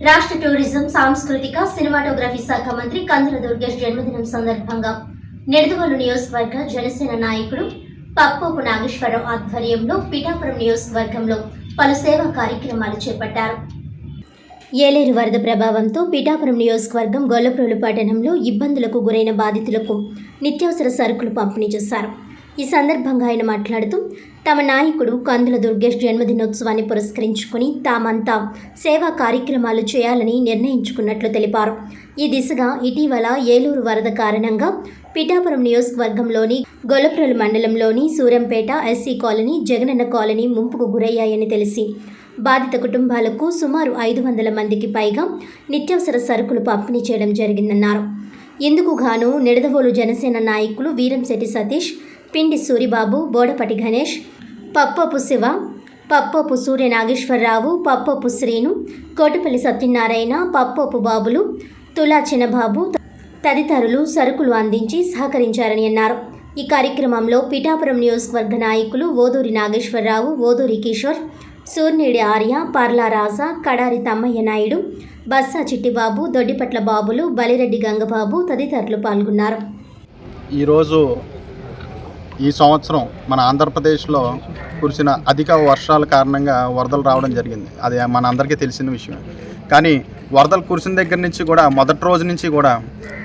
రాష్ట్ర టూరిజం సాంస్కృతిక సినిమాటోగ్రఫీ శాఖ మంత్రి కందుల దుర్గేష్ జన్మదినం సందర్భంగా నిడదవోలు నియోజకవర్గ జనసేన నాయకుడు పప్పోపు నాగేశ్వరరావు ఆధ్వర్యంలో పిఠాపురం నియోజకవర్గంలో పలు సేవా కార్యక్రమాలు చేపట్టారు. ఏలేరు వరద ప్రభావంతో పిఠాపురం నియోజకవర్గం గొల్లప్రోలు పట్టణంలో ఇబ్బందులకు గురైన బాధితులకు నిత్యావసర సరుకులు పంపిణీ చేశారు. ఈ సందర్భంగా ఆయన మాట్లాడుతూ తమ నాయకుడు కందుల దుర్గేష్ జన్మదినోత్సవాన్ని పురస్కరించుకుని తామంతా సేవా కార్యక్రమాలు చేయాలని నిర్ణయించుకున్నట్లు తెలిపారు. ఈ దిశగా ఇటీవల ఏలూరు వరద కారణంగా పిఠాపురం నియోజకవర్గంలోని గొల్లప్రోలు మండలంలోని Surampeta SC colony Jagananna colony ముంపుకు గురయ్యాయని తెలిసి బాధిత కుటుంబాలకు సుమారు ఐదు వందల మందికి పైగా నిత్యావసర సరుకులు పంపిణీ చేయడం జరిగిందన్నారు. ఇందుకు గాను నిడదవోలు జనసేన నాయకులు వీరంశెట్టి సతీష్ పిండి సూరిబాబు బోడపటి గణేష్ పప్పపు శివ పప్పపు సూర్య నాగేశ్వరరావు పప్పపు శ్రీను కోటిపల్లి సత్యనారాయణ పప్పపు బాబులు తులా చిన్నబాబు తదితరులు సరుకులు అందించి సహకరించారని అన్నారు. ఈ కార్యక్రమంలో పిఠాపురం నియోజకవర్గ నాయకులు ఓదూరి నాగేశ్వరరావు ఓదూరి కిషోర్ సూర్యుడి ఆర్య పర్లా రాజా కడారి తమ్మయ్య నాయుడు బస్సా చిట్టిబాబు దొడ్డిపట్ల బాబులు బలిరెడ్డి గంగబాబు తదితరులు పాల్గొన్నారు. ఈరోజు ఈ సంవత్సరం మన ఆంధ్రప్రదేశ్లో కురిసిన అధిక వర్షాల కారణంగా వరదలు రావడం జరిగింది. అది మన అందరికీ తెలిసిన విషయం కానీ వరదలు కురిసిన దగ్గర నుంచి కూడా మొదటి రోజు నుంచి కూడా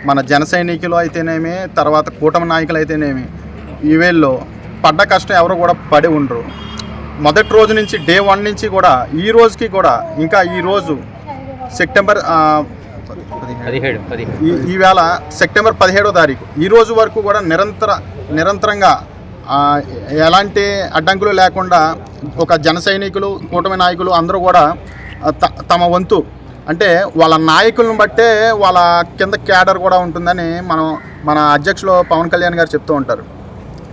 మన జన సైనికులు అయితేనేమి తర్వాత కూటమి నాయకులు అయితేనేమి ఈ పడ్డ కష్టం ఎవరు కూడా పడి ఉండరు. మొదటి రోజు నుంచి డే వన్ నుంచి కూడా ఈ రోజుకి కూడా ఇంకా ఈ రోజు సెప్టెంబర్ పదిహేడు పదిహేడు. ఈ ఈవేళ సెప్టెంబర్ పదిహేడో తారీఖు. ఈ రోజు వరకు కూడా నిరంతర నిరంతరంగా ఎలాంటి అడ్డంకులు లేకుండా ఒక జన సైనికులు కూటమి నాయకులు అందరూ కూడా త- తమ వంతు అంటే వాళ్ళ నాయకులను బట్టే వాళ్ళ కింద క్యాడర్ కూడా ఉంటుందని మనం మన అధ్యక్షులు పవన్ కళ్యాణ్ గారు చెప్తూ ఉంటారు.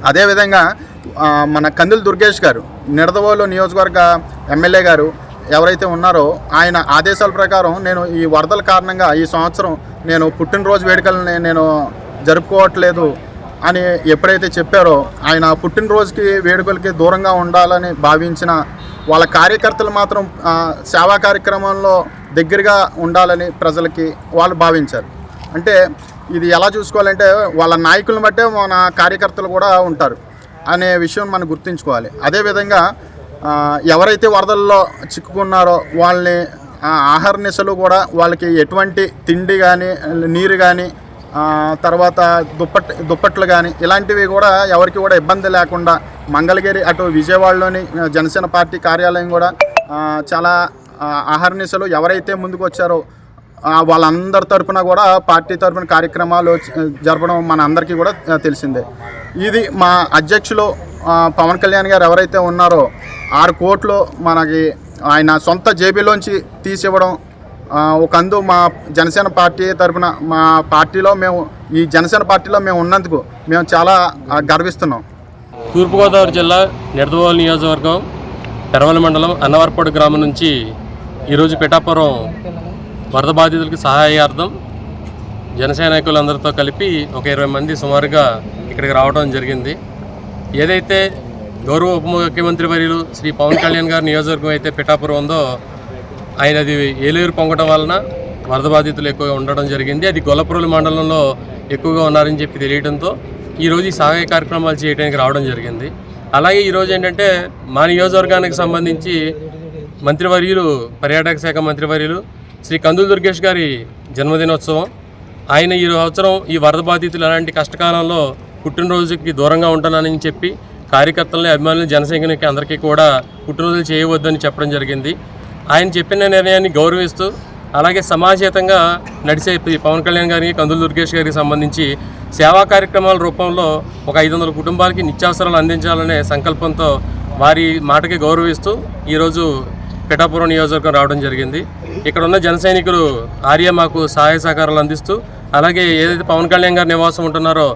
అదేవిధంగా మన కందులు దుర్గేష్ గారు నిడదవోలు నియోజకవర్గ ఎమ్మెల్యే గారు ఎవరైతే ఉన్నారో ఆయన ఆదేశాల ప్రకారం నేను ఈ వరదల కారణంగా ఈ సంవత్సరం నేను పుట్టినరోజు వేడుకలని నేను జరుపుకోవట్లేదు అని ఎప్పుడైతే చెప్పారో ఆయన పుట్టినరోజుకి వేడుకలకి దూరంగా ఉండాలని భావించిన వాళ్ళ కార్యకర్తలు మాత్రం సేవా కార్యక్రమంలో దగ్గరగా ఉండాలని ప్రజలకి వాళ్ళు భావించారు. అంటే ఇది ఎలా చూసుకోవాలంటే వాళ్ళ నాయకులను బట్టే మన కార్యకర్తలు కూడా ఉంటారు అనే విషయం మనం గుర్తుంచుకోవాలి. అదేవిధంగా ఎవరైతే వరదల్లో చిక్కుకున్నారో వాళ్ళని ఆహార నిశలు కూడా వాళ్ళకి ఎటువంటి తిండి కానీ నీరు కానీ తర్వాత దుప్పట్ దుప్పట్లు కానీ ఇలాంటివి కూడా ఎవరికి కూడా ఇబ్బంది లేకుండా మంగళగిరి అటు విజయవాడలోని జనసేన పార్టీ కార్యాలయం కూడా చాలా ఆహార నిశలు ఎవరైతే ముందుకు వచ్చారో వాళ్ళందరి తరపున కూడా పార్టీ తరపున కార్యక్రమాలు జరపడం మన అందరికీ కూడా తెలిసిందే. ఇది మా అధ్యక్షులు పవన్ కళ్యాణ్ గారు ఎవరైతే ఉన్నారో ఆరు కోట్లు మనకి ఆయన సొంత జేబీలోంచి తీసివ్వడం ఒక అందు మా జనసేన పార్టీ తరపున మా పార్టీలో మేము ఈ జనసేన పార్టీలో మేము ఉన్నందుకు మేము చాలా గర్విస్తున్నాం. తూర్పుగోదావరి జిల్లా నిడదవోలు నియోజకవర్గం పెరవల మండలం అన్నవరపాడు గ్రామం నుంచి ఈరోజు పిఠాపురం వరద బాధితులకి సహాయార్థం జనసైనికులందరితో కలిపి ఒక ఇరవై మంది సుమారుగా ఇక్కడికి రావడం జరిగింది. ఏదైతే గౌరవ ఉప ముఖ్యమంత్రి వర్యులు శ్రీ పవన్ కళ్యాణ్ గారి నియోజకవర్గం అయితే పిఠాపురం ఉందో ఆయన అది ఏలూరు పొంగడం వలన వరద బాధితులు ఎక్కువగా ఉండడం జరిగింది. అది గొల్లపురం మండలంలో ఎక్కువగా ఉన్నారని చెప్పి తెలియడంతో ఈరోజు ఈ సహాయ కార్యక్రమాలు చేయడానికి రావడం జరిగింది. అలాగే ఈరోజు ఏంటంటే మా నియోజకవర్గానికి సంబంధించి మంత్రివర్యులు పర్యాటక శాఖ మంత్రివర్యులు శ్రీ కందుల దుర్గేష్ గారి జన్మదినోత్సవం. ఆయన ఈ సంవత్సరం ఈ వరద బాధితులు అలాంటి కష్టకాలంలో పుట్టినరోజుకి దూరంగా ఉంటానని చెప్పి కార్యకర్తలని అభిమానులు జనసైనికులకి అందరికీ కూడా పుట్టినరోజులు చేయవద్దని చెప్పడం జరిగింది. ఆయన చెప్పిన నిర్ణయాన్ని గౌరవిస్తూ అలాగే సమాజేతంగా నడిచే ఈ పవన్ కళ్యాణ్ గారికి కందుల దుర్గేష్ గారికి సంబంధించి సేవా కార్యక్రమాల రూపంలో ఒక ఐదు వందల కుటుంబాలకి నిత్యావసరాలు అందించాలనే సంకల్పంతో వారి మాటకి గౌరవిస్తూ ఈరోజు పిఠాపురం నియోజకవర్గం రావడం జరిగింది. ఇక్కడ ఉన్న జన సైనికులు ఆర్య మాకు సహాయ సహకారాలు అందిస్తూ అలాగే ఏదైతే పవన్ కళ్యాణ్ గారి నివాసం ఉంటున్నారో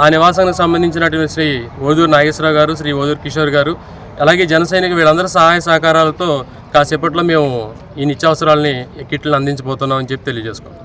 ఆ నివాసానికి సంబంధించినటువంటి శ్రీ ఓదూరు నాగేశ్వరరావు గారు శ్రీ ఓదూరు కిషోర్ గారు అలాగే జన సైనిక వీళ్ళందరి సహాయ సహకారాలతో కాసేపట్లో మేము ఈ నిత్యావసరాలని కిట్లు అందించబోతున్నామని చెప్పి తెలియజేసుకుంటాం